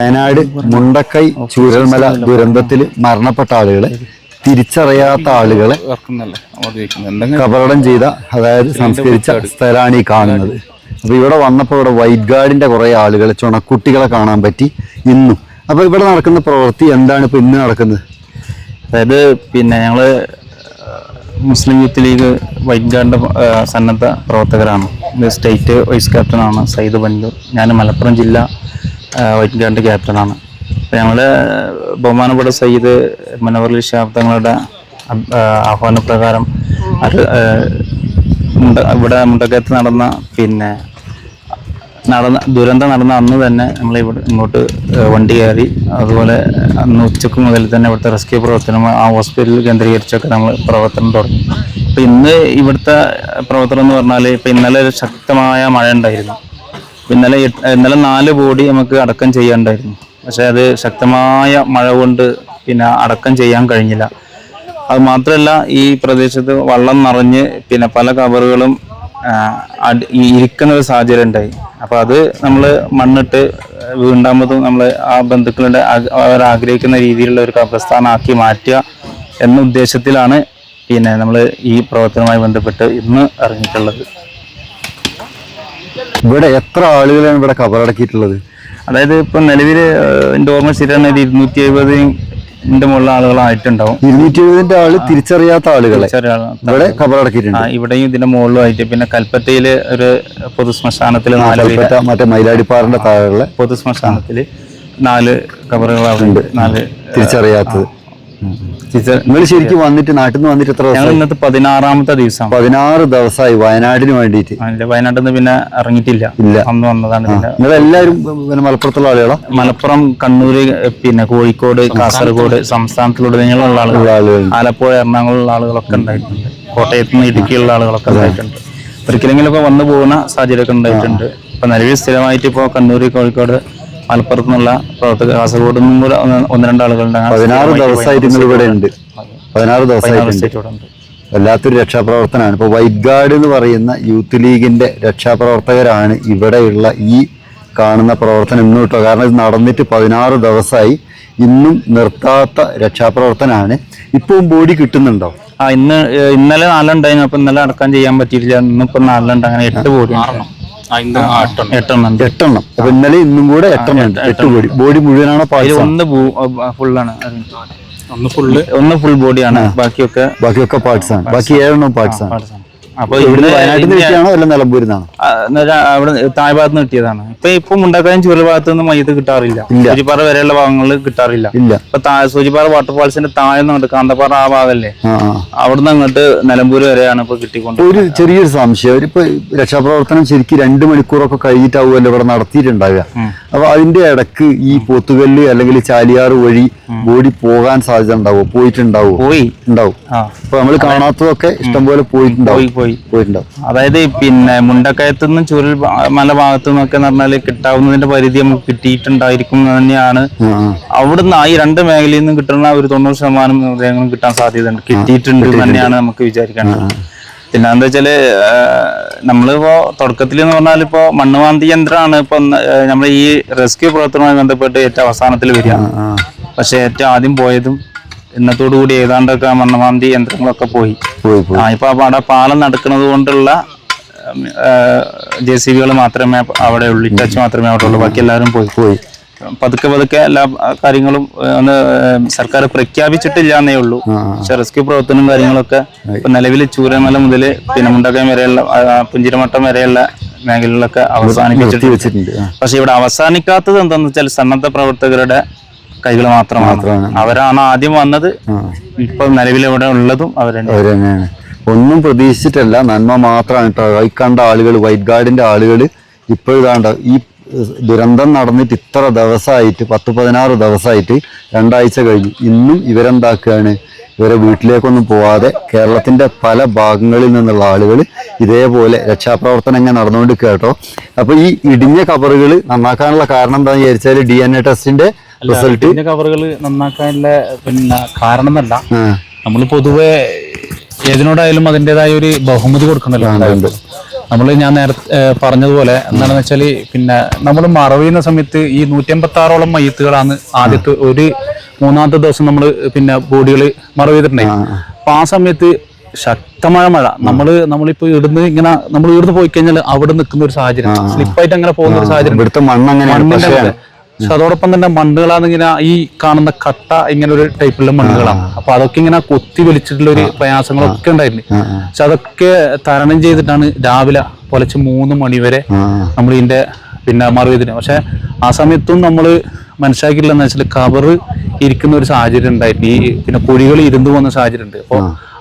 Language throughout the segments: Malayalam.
വയനാട് മുണ്ടക്കൈ ചൂരൽമല ദുരന്തത്തിൽ മരണപ്പെട്ട ആളുകളെ തിരിച്ചറിയാത്ത ആളുകളെ കബറടം ചെയ്ത അതായത് സംസ്കരിച്ച സ്ഥലമാണ് ഈ കാണുന്നത്. അപ്പൊ ഇവിടെ വന്നപ്പോൾ ഇവിടെ വൈറ്റ് ഗാർഡിന്റെ കുറെ ആളുകളെ ചുണക്കുട്ടികളെ കാണാൻ പറ്റി ഇന്നും. അപ്പൊ ഇവിടെ നടക്കുന്ന പ്രവൃത്തി എന്താണ് ഇപ്പൊ ഇന്ന് നടക്കുന്നത്? അതായത് പിന്നെ ഞങ്ങൾ മുസ്ലിം യൂത്ത് ലീഗ് വൈറ്റ് ഗാർഡിന്റെ സന്നദ്ധ പ്രവർത്തകരാണ്. സ്റ്റേറ്റ് വൈസ് ക്യാപ്റ്റനാണ് സയ്യിദ് ബന്ധു ഞാൻ മലപ്പുറം ജില്ല ആ, വൈറ്റ് ഗാർഡിന്റെ ക്യാപ്റ്റനാണ്. അപ്പോൾ ഞങ്ങൾ ബഹുമാനപ്പെട്ട സയ്യിദ് മനോഹർലി ഷാബ് തങ്ങളുടെ പ്രകാരം ആഹ്വാനപ്രകാരം അത് ഇവിടെ മുണ്ടക്കയത്ത് നടന്ന പിന്നെ നടന്ന ദുരന്തം നടന്ന അന്ന് തന്നെ നമ്മൾ ഇവിടെ ഇങ്ങോട്ട് വണ്ടി കയറി. അതുപോലെ അന്ന് ഉച്ചയ്ക്ക് മുതൽ തന്നെ ഇവിടുത്തെ റെസ്ക്യൂ പ്രവർത്തനം ആ ഹോസ്പിറ്റലിൽ കേന്ദ്രീകരിച്ചൊക്കെ നമ്മൾ പ്രവർത്തനം തുടങ്ങി. അപ്പം ഇന്ന് ഇവിടുത്തെ പ്രവർത്തനം എന്ന് പറഞ്ഞാൽ ഇപ്പം ഇന്നലെ ഒരു ശക്തമായ മഴ ഉണ്ടായിരുന്നു. ഇപ്പം ഇന്നലെ ഇന്നലെ നാല് ബോഡി നമുക്ക് അടക്കം ചെയ്യാണ്ടായിരുന്നു പക്ഷെ അത് ശക്തമായ മഴ കൊണ്ട് പിന്നെ അടക്കം ചെയ്യാൻ കഴിഞ്ഞില്ല. അത് മാത്രമല്ല ഈ പ്രദേശത്ത് വള്ളം നിറഞ്ഞ് പിന്നെ പല കവറുകളും ഇരിക്കുന്ന ഒരു സാഹചര്യം ഉണ്ടായി. അപ്പൊ അത് നമ്മൾ മണ്ണിട്ട് വീണ്ടാമതും നമ്മൾ ആ ബന്ധുക്കളുടെ അവർ ആഗ്രഹിക്കുന്ന രീതിയിലുള്ള ഒരു കബ്രസ്ഥാനാക്കി മാറ്റുക എന്ന ഉദ്ദേശത്തിലാണ് പിന്നെ നമ്മൾ ഈ പ്രവർത്തനവുമായി ബന്ധപ്പെട്ട് ഇന്ന് ഇറങ്ങിയിട്ടുള്ളത്. ഇവിടെ എത്ര ആളുകളാണ് ഇവിടെ കബറടക്കിയിട്ടുള്ളത്? അതായത് ഇപ്പൊ നിലവിൽ എന്റെ ഓർമ്മ ശരിയാണ് ഒരു ഇരുന്നൂറ്റി എഴുപതിന്റെ മുകളിൽ ആളുകളായിട്ടുണ്ടാവും. ഇരുന്നൂറ്റി എഴുപതിന്റെ ആൾ തിരിച്ചറിയാത്ത ആളുകളെ ഇവിടെ കബറടക്കിയിട്ടുണ്ട്. ഇവിടെയും ഇതിന്റെ മുകളിലുമായിട്ട് പിന്നെ കൽപ്പറ്റയിൽ ഒരു പൊതു ശ്മശാനത്തിൽ നാല് പേര് കൽപ്പറ്റ മറ്റേ മൈലാടിപ്പാറിന്റെ താഴെ പൊതു ശ്മശാനത്തിൽ നാല് കബറുകൾ അവിടെ ഉണ്ട്. നാല് തിരിച്ചറിയാത്തത്. ടീച്ചർ നിങ്ങൾ ശരിക്കും വന്നിട്ട് നാട്ടിൽ നിന്ന് വന്നിട്ട് എത്ര ഞങ്ങൾ ദിവസം ഇന്നത്തെ പതിനാറാമത്തെ ദിവസം. പതിനാറ് ദിവസമായി വയനാടിന് വേണ്ടിയിട്ട്. വയനാട്ടിൽ നിന്ന് പിന്നെ ഇറങ്ങിയിട്ടില്ല. ഇല്ല. അന്ന് വന്നതാണ് നിങ്ങൾ എല്ലാവരും പിന്നെ മലപ്പുറത്തുള്ള ആളുകളോ? മലപ്പുറം കണ്ണൂര് പിന്നെ കോഴിക്കോട് കാസർഗോഡ് സംസ്ഥാനത്തിലുടനീളമുള്ള ആളുകൾ. ആലപ്പുഴ എറണാകുളമുള്ള ആളുകളൊക്കെ ഉണ്ടായിട്ടുണ്ട്. കോട്ടയത്ത് നിന്ന് ഇടുക്കിയുള്ള ആളുകളൊക്കെ ഉണ്ടായിട്ടുണ്ട്. ഒരിക്കലെങ്കിലും ഒക്കെ വന്നു പോകുന്ന സാഹചര്യമൊക്കെ ഉണ്ടായിട്ടുണ്ട്. ഇപ്പൊ നിലവിൽ സ്ഥിരമായിട്ട് ഇപ്പോൾ കണ്ണൂർ കോഴിക്കോട് മലപ്പുറത്ത് നിന്നുള്ള പ്രവർത്തകർ കാസർഗോഡ് നിന്നും കൂടെ ഒന്ന് രണ്ടാളുകളുണ്ട് രണ്ട് ആളുകളുണ്ട്. അങ്ങനെ പതിനാറ് ദിവസമായിട്ട് നിങ്ങൾ ഇവിടെ ഉണ്ട്. പതിനാറ് ദിവസമായിട്ട് വല്ലാത്തൊരു രക്ഷാപ്രവർത്തനമാണ്. ഇപ്പോൾ വൈറ്റ് ഗാർഡ് എന്ന് പറയുന്ന യൂത്ത് ലീഗിന്റെ രക്ഷാപ്രവർത്തകരാണ് ഇവിടെയുള്ള ഈ കാണുന്ന പ്രവർത്തനം ഇന്നും കേട്ടോ കാരണം ഇത് നടന്നിട്ട് പതിനാറ് ദിവസമായി ഇന്നും നിർത്താത്ത രക്ഷാപ്രവർത്തനമാണ്. ഇപ്പം ബോഡി കിട്ടുന്നുണ്ടോ? ആ ഇന്ന് ഇന്നലെ നാലുണ്ടായിരുന്നു അപ്പൊ ഇന്നലെ അടക്കാൻ ചെയ്യാൻ പറ്റിയില്ല ഇന്നിപ്പോ നാലുണ്ട് അങ്ങനെ എട്ട് കോടി എട്ടെണ്ണം. എട്ടെണ്ണം. അപ്പൊ ഇന്നലെ ഇന്നും കൂടെ എട്ടെണ്ണം ഉണ്ട് എട്ട് ബോഡി. ബോഡി മുഴുവനാണോ ഒന്ന് ഫുള്ളാണ്. ഒന്ന് ഫുൾ ഒന്ന് ഫുൾ ബോഡിയാണ് ബാക്കിയൊക്കെ ബാക്കിയൊക്കെ പാർട്സ് ആണ്. ബാക്കി ഏഴെണ്ണം പാർട്സ് ആണ്. പാർട്സ് ആണ്. അപ്പൊ ഇവിടുന്ന് വയനാട്ടിൽ നിന്ന് കിട്ടിയാണോ അല്ല നിലമ്പൂരിൽ നിന്നാണോ ആ, എന്നുവെച്ചാ അവിടെ താഴെ ഭാഗത്ത് നിന്ന് കിട്ടിയതാണ്. ഇപ്പൊ ഇപ്പൊ മുണ്ടക്കായും ചുവൽ ഭാഗത്ത് നിന്ന് മയ്യത്ത് കിട്ടാറില്ല. സൂചിപ്പാറ വരെയുള്ള ഭാഗങ്ങളിൽ കിട്ടാറില്ല. ഇല്ല. ഇപ്പൊ സൂചിപ്പാറ വാട്ടർഫാൾസിന്റെ താഴെ നിന്ന് കാന്തപ്പാറ ആ ഭാഗമല്ലേ അവിടുന്ന് അങ്ങോട്ട് നിലമ്പൂർ വരെയാണ് ഇപ്പൊ കിട്ടിക്കൊണ്ട് ഒരു ചെറിയൊരു സംശയം. ഇപ്പൊ രക്ഷാപ്രവർത്തനം ശരിക്കും രണ്ട് മണിക്കൂറൊക്കെ കഴിഞ്ഞിട്ടാവുമല്ലോ ഇവിടെ നടത്തിയിട്ടുണ്ടാവുക. അപ്പൊ അതിന്റെ ഇടയ്ക്ക് ഈ പോത്തുകല്ല് അല്ലെങ്കിൽ ചാലിയാറ് വഴി ഓടി പോകാൻ സാധ്യത ഉണ്ടാവോ? പോയിട്ടുണ്ടാവോ? പോയി. ഉണ്ടാവും. അപ്പൊ നമ്മൾ കാണാത്തതൊക്കെ ഇഷ്ടംപോലെ പോയിട്ടുണ്ടാവും. പോയി പോയി പോയിട്ടുണ്ടാവും. അതായത് പിന്നെ മുണ്ടക്കയത്തു നിന്നും ചുരുൾ മല ഭാഗത്തു നിന്നൊക്കെ എന്ന് പറഞ്ഞാൽ കിട്ടാവുന്നതിന്റെ പരിധി നമുക്ക് കിട്ടിയിട്ടുണ്ടായിരിക്കും തന്നെയാണ്. ആ, ആ. അവിടുന്ന് ഈ രണ്ട് മേഖലയിൽ നിന്നും കിട്ടുന്ന ഒരു തൊണ്ണൂറ് ശതമാനം മൃതദേഹങ്ങളും കിട്ടാൻ സാധ്യതയുണ്ട്. കിട്ടിയിട്ടുണ്ട് തന്നെയാണ് നമുക്ക് വിചാരിക്കേണ്ടത്. പിന്നെ എന്താ വെച്ചാൽ നമ്മളിപ്പോ തുടക്കത്തിൽ എന്ന് പറഞ്ഞാൽ ഇപ്പോ മണ്ണുവാന്തി യന്ത്രമാണ് ഇപ്പൊ നമ്മൾ ഈ റെസ്ക്യൂ പ്രവർത്തനവുമായി ബന്ധപ്പെട്ട് ഏറ്റവും അവസാനത്തിൽ വരിക. പക്ഷെ ഏറ്റവും ആദ്യം പോയതും ഇന്നത്തോടു കൂടി ഏതാണ്ടൊക്കെ ആ മണ്ണുമാന്തി യന്ത്രങ്ങളൊക്കെ പോയി. ആ ഇപ്പൊ അവിടെ പാലം നടക്കുന്നത് കൊണ്ടുള്ള ജെ സി ബികൾ മാത്രമേ അവിടെ ഉള്ളൂ ഇറ്റാച്ച് മാത്രമേ അവിടെ ഉള്ളൂ ബാക്കി എല്ലാവരും പോയി. പോയി. പതുക്കെ പതുക്കെ എല്ലാ കാര്യങ്ങളും ഒന്ന് സർക്കാർ പ്രഖ്യാപിച്ചിട്ടില്ല എന്നേ ഉള്ളൂ. പക്ഷെ റെസ്ക്യൂ പ്രവർത്തനവും കാര്യങ്ങളൊക്കെ ഇപ്പൊ നിലവിൽ ചൂരമല മുതൽ പിന്നെ മുണ്ടക്കയം വരെയുള്ള പുഞ്ചിരമട്ടം വരെയുള്ള മേഖലകളിലൊക്കെ അവസാനിപ്പിച്ചിട്ട് അവസാനിപ്പിച്ചിട്ടുണ്ട്. പക്ഷെ ഇവിടെ അവസാനിക്കാത്തത് എന്താണെന്ന് വെച്ചാൽ സന്നദ്ധ പ്രവർത്തകരുടെ കൈകൾ മാത്രമാണ്. അവരാണ് ആദ്യം വന്നത്. ഇപ്പൊ നിലവിലിവിടെ ഉള്ളതും അവർ അവരെന്നെയാണ് ഒന്നും പ്രതീക്ഷിച്ചിട്ടല്ല നന്മ മാത്രമാണ് കേട്ടോ കണ്ട ആളുകൾ വൈറ്റ് ഗാർഡിന്റെ ആളുകൾ ഇപ്പോഴാണ്ട ഈ ദുരന്തം നടന്നിട്ട് ഇത്ര ദിവസമായിട്ട് പത്ത് പതിനാറ് ദിവസമായിട്ട് രണ്ടാഴ്ച കഴിഞ്ഞു ഇന്നും ഇവരെന്താക്കുകയാണ്? ഇവരെ വീട്ടിലേക്കൊന്നും പോവാതെ കേരളത്തിന്റെ പല ഭാഗങ്ങളിൽ നിന്നുള്ള ആളുകൾ ഇതേപോലെ രക്ഷാപ്രവർത്തനം ഇങ്ങനെ നടന്നുകൊണ്ട് കേട്ടോ. അപ്പോൾ ഈ ഇടിഞ്ഞ കബറുകൾ നന്നാക്കാനുള്ള കാരണം എന്താണെന്ന് വിചാരിച്ചാൽ ഡി എൻ എ ടെസ്റ്റിന്റെ റിസൾട്ട് കവറുകൾ നന്നാക്കാനുള്ള പിന്നെ കാരണം എന്നല്ല നമ്മൾ പൊതുവെ ഏതിനോടായാലും അതിന്റെതായ ഒരു ബഹുമതി കൊടുക്കുന്നല്ലോ. നമ്മൾ ഞാൻ നേരത്തെ പറഞ്ഞതുപോലെ എന്താണെന്ന് വെച്ചാൽ പിന്നെ നമ്മൾ മറവിയുന്ന സമയത്ത് ഈ നൂറ്റി അമ്പത്തി ആറോളം മയ്യത്തുകളാണ് ആദ്യത്തെ ഒരു മൂന്നാമത്തെ ദിവസം നമ്മൾ പിന്നെ ബോഡികൾ മറവ് ചെയ്തിട്ടുണ്ടായി അപ്പൊ ആ സമയത്ത് ശക്തമായ മഴ. നമ്മൾ നമ്മളിപ്പോ ഇവിടുന്ന് ഇങ്ങനെ നമ്മൾ ഇവിടുന്ന് പോയി കഴിഞ്ഞാൽ അവിടെ നിൽക്കുന്ന ഒരു സാഹചര്യം. സ്ലിപ്പായിട്ട് അങ്ങനെ പോകുന്ന ഒരു സാഹചര്യം. മണ്ണിന്റെ പക്ഷേ അതോടൊപ്പം തന്നെ മണ്ണുകളാണ് ഇങ്ങനെ ഈ കാണുന്ന കട്ട ഇങ്ങനെ ഒരു ടൈപ്പിലുള്ള മണ്ണുകളാണ് അപ്പൊ അതൊക്കെ ഇങ്ങനെ കൊത്തി വലിച്ചിട്ടുള്ള ഒരു പ്രയാസങ്ങളൊക്കെ ഉണ്ടായിരുന്നു പക്ഷെ അതൊക്കെ തരണം ചെയ്തിട്ടാണ് രാവിലെ പുലച്ച് മൂന്ന് മണി വരെ നമ്മൾ ഇതിന്റെ പിന്നെ മറുപതിന് പക്ഷെ ആ സമയത്തും നമ്മൾ മനസ്സിലാക്കിയിട്ടില്ലെന്ന് വെച്ചാൽ കവറ് ഇരിക്കുന്ന ഒരു സാഹചര്യം ഉണ്ടായിരുന്നു ഈ പിന്നെ കുഴികൾ ഇരുന്ന് പോകുന്ന സാഹചര്യം ഉണ്ട്. അപ്പോൾ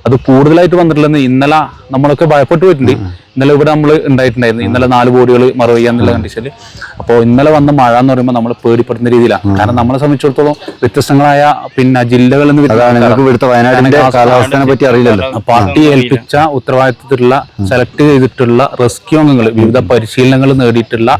അത് കൂടുതലായിട്ട് വന്നിട്ടില്ലെന്ന് ഇന്നലെ നമ്മളൊക്കെ ഭയപ്പെട്ടു പോയിട്ടുണ്ട്. ഇന്നലെ ഇവിടെ നമ്മൾ ഉണ്ടായിട്ടുണ്ടായിരുന്നു. ഇന്നലെ നാല് ബോഡികൾ മറവ് ചെയ്യാന്നുള്ള കണ്ടീഷനിൽ അപ്പോൾ ഇന്നലെ വന്ന മഴ എന്ന് പറയുമ്പോൾ നമ്മൾ പേടിപ്പെടുന്ന രീതിയിലാണ്. കാരണം നമ്മളെ സംബന്ധിച്ചിടത്തോളം വ്യത്യസ്തങ്ങളായ പിന്നെ ജില്ലകളിൽ നിന്ന് കാലാവസ്ഥനെ പറ്റി അറിയില്ലല്ലോ. പാർട്ടി ഏൽപ്പിച്ച ഉത്തരവാദിത്തത്തിലുള്ള സെലക്ട് ചെയ്തിട്ടുള്ള റെസ്ക്യൂ അംഗങ്ങൾ വിവിധ പരിശീലനങ്ങൾ നേടിയിട്ടുള്ള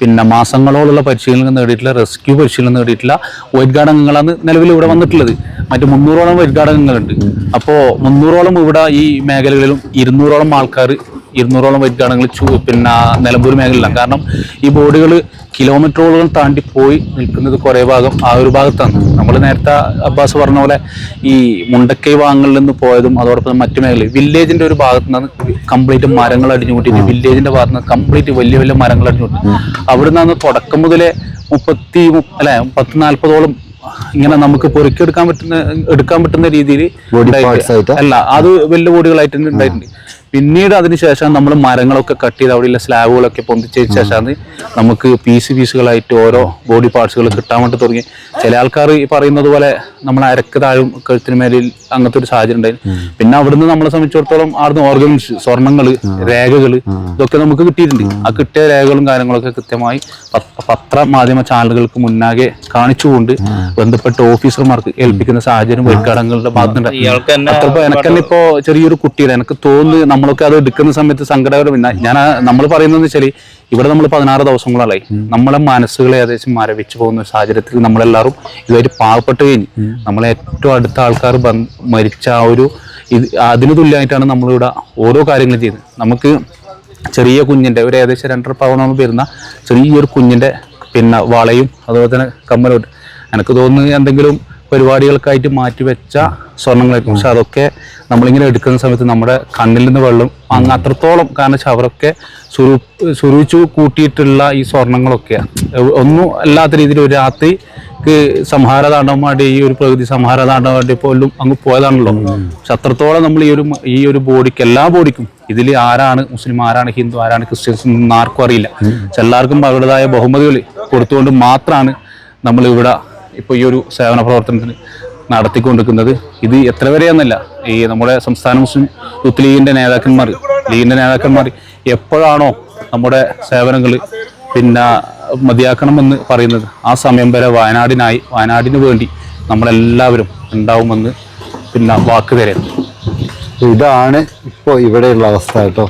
പിന്നെ മാസങ്ങളോളമുള്ള പരിശീലനം നേടിയിട്ടില്ല റെസ്ക്യൂ പരിശീലനം നേടിയിട്ടില്ല. വൈറ്റ് ഗാർഡ് അംഗങ്ങളാണ് നിലവിൽ ഇവിടെ വന്നിട്ടുള്ളത്. മറ്റു മുന്നൂറോളം വൈറ്റ് ഗാർഡ് അംഗങ്ങളുണ്ട്. അപ്പോൾ മുന്നൂറോളം ഇവിടെ ഈ മേഖലകളിലും ഇരുന്നൂറോളം ആൾക്കാർ ഇരുന്നൂറോളം വൈറ്റ് ചൂ ചു- പിന്നെ നിലമ്പൂർ മേഖലയിലാണ് കാരണം ഈ ബോർഡുകൾ കിലോമീറ്ററുകൾ താണ്ടി പോയി നിൽക്കുന്നത് കുറേ ഭാഗം ആ ഒരു ഭാഗത്താണ്. നമ്മൾ നേരത്തെ അബ്ബാസ് പറഞ്ഞ പോലെ ഈ മുണ്ടക്കൈ ഭാഗങ്ങളിൽ നിന്ന് പോയതും അതോടൊപ്പം മറ്റു മേഖല വില്ലേജിന്റെ ഒരു ഭാഗത്ത് നിന്ന് കംപ്ലീറ്റ് മരങ്ങൾ അടിഞ്ഞു കൂട്ടിയിട്ട് വില്ലേജിന്റെ ഭാഗത്ത് നിന്ന് കംപ്ലീറ്റ് വലിയ വലിയ മരങ്ങൾ അടിഞ്ഞു കൂട്ടി അവിടെ നിന്നാണ് തുടക്കം മുതലേ മുപ്പത്തി അല്ലെ പത്ത് നാൽപ്പതോളം ഇങ്ങനെ നമുക്ക് പൊറുക്കിയെടുക്കാൻ പറ്റുന്ന എടുക്കാൻ പറ്റുന്ന രീതിയിൽ? അല്ല അത് വലിയ ബോഡികളായിട്ട് ഉണ്ടായിട്ടുണ്ട്. പിന്നീട് അതിനുശേഷം നമ്മൾ മരങ്ങളൊക്കെ കട്ട് ചെയ്ത് അവിടെയുള്ള സ്ലാബുകളൊക്കെ പൊന്തിച്ചതിന് ശേഷമാണ് നമുക്ക് പീസ് പീസുകളായിട്ട് ഓരോ ബോഡി പാർട്സുകൾ കിട്ടാൻ വേണ്ടി തുടങ്ങി. ചില ആൾക്കാർ ഈ പറയുന്നത് പോലെ നമ്മൾ അരക്ക് താഴും കഴുത്തിന് മേലിൽ അങ്ങനത്തെ ഒരു സാഹചര്യം ഉണ്ടായിരുന്നു പിന്നെ അവിടുന്ന് നമ്മളെ സംബന്ധിച്ചിടത്തോളം അവിടുന്ന് ഓർഗൻസ് സ്വർണങ്ങൾ രേഖകൾ ഇതൊക്കെ നമുക്ക് കിട്ടിയിട്ടുണ്ട്. ആ. കിട്ടിയ രേഖകളും കാര്യങ്ങളൊക്കെ കൃത്യമായി പത്ര- പത്ര മാധ്യമ ചാനലുകൾക്ക് മുന്നാകെ കാണിച്ചുകൊണ്ട് ബന്ധപ്പെട്ട ഓഫീസർമാർക്ക് ഏൽപ്പിക്കുന്ന സാഹചര്യം ഉദ്ഘാടനങ്ങളുടെ ഭാഗത്തുണ്ട്. അത്രപ്പോ എനക്കെന്നെ ഇപ്പോ ചെറിയൊരു കുട്ടിയുടെ എനിക്ക് തോന്നുന്നു നമ്മളൊക്കെ അത് എടുക്കുന്ന സമയത്ത് സങ്കടകരം ഞാൻ നമ്മൾ പറയുന്നത് വെച്ചാൽ ഇവിടെ നമ്മൾ പതിനാറ് ദിവസങ്ങളായി. നമ്മളെ മനസ്സുകളെ ഏകദേശം മരവിച്ചു പോകുന്ന ഒരു സാഹചര്യത്തിൽ നമ്മളെല്ലാവരും ഇതുവരെ പാവപ്പെട്ട് കഴിഞ്ഞ്. നമ്മളെ ഏറ്റവും അടുത്ത ആൾക്കാർ മരിച്ച ആ ഒരു ഇത് അതിന് തുല്യമായിട്ടാണ് നമ്മളിവിടെ ഓരോ കാര്യങ്ങളും ചെയ്യുന്നത്. നമുക്ക് ചെറിയ കുഞ്ഞിന്റെ ഒരു ഏകദേശം രണ്ടര പവനോളം വരുന്ന ചെറിയൊരു കുഞ്ഞിന്റെ പിന്നെ വളയും അതുപോലെ തന്നെ കമ്മലും എനിക്ക് തോന്നുന്നു എന്തെങ്കിലും പരിപാടികൾക്കായിട്ട് മാറ്റി വെച്ച സ്വർണങ്ങളായിരിക്കും പക്ഷെ അതൊക്കെ നമ്മളിങ്ങനെ എടുക്കുന്ന സമയത്ത് നമ്മുടെ കണ്ണിൽ നിന്ന് വെള്ളം അങ്ങ് അത്രത്തോളം കാരണം വെച്ചാൽ അവരൊക്കെ സ്വരൂ കൂട്ടിയിട്ടുള്ള ഈ സ്വർണങ്ങളൊക്കെ. ഒന്നും അല്ലാത്ത രീതിയിൽ ഒരു രാത്രിക്ക് സംഹാര വേണ്ടി ഈ ഒരു പ്രകൃതി സംഹാരതാണ്ഡവം വേണ്ടി പോലും അങ്ങ് പോയതാണല്ലോ. പക്ഷെ അത്രത്തോളം നമ്മൾ ഈ ഒരു ഈ ഒരു ബോഡിക്ക് എല്ലാ ബോഡിക്കും ഇതിൽ ആരാണ് മുസ്ലിം ആരാണ് ഹിന്ദു ആരാണ് ക്രിസ്ത്യൻസ് എന്നൊന്നും ആർക്കും അറിയില്ല. എല്ലാവർക്കും അവരുടേതായ ബഹുമതികൾ കൊടുത്തുകൊണ്ട് മാത്രമാണ് നമ്മൾ ഇവിടെ ഇപ്പോൾ ഈ ഒരു സേവന പ്രവർത്തനത്തിന് നടത്തിക്കൊണ്ടിരിക്കുന്നത്. ഇത് എത്ര വരെയെന്നല്ല. ഈ നമ്മുടെ സംസ്ഥാന മുസ്ലിം യൂത്ത് ലീഗിന്റെ നേതാക്കന്മാർ ലീഗിന്റെ നേതാക്കന്മാർ എപ്പോഴാണോ നമ്മുടെ സേവനങ്ങൾ പിന്നെ മതിയാക്കണമെന്ന് പറയുന്നത്. ആ സമയം വരെ വയനാടിനായി വയനാടിന് വേണ്ടി നമ്മളെല്ലാവരും ഉണ്ടാവുമെന്ന് പിന്നെ വാക്ക് തരുന്നു ഇതാണ് ഇപ്പോൾ ഇവിടെയുള്ള അവസ്ഥ കേട്ടോ.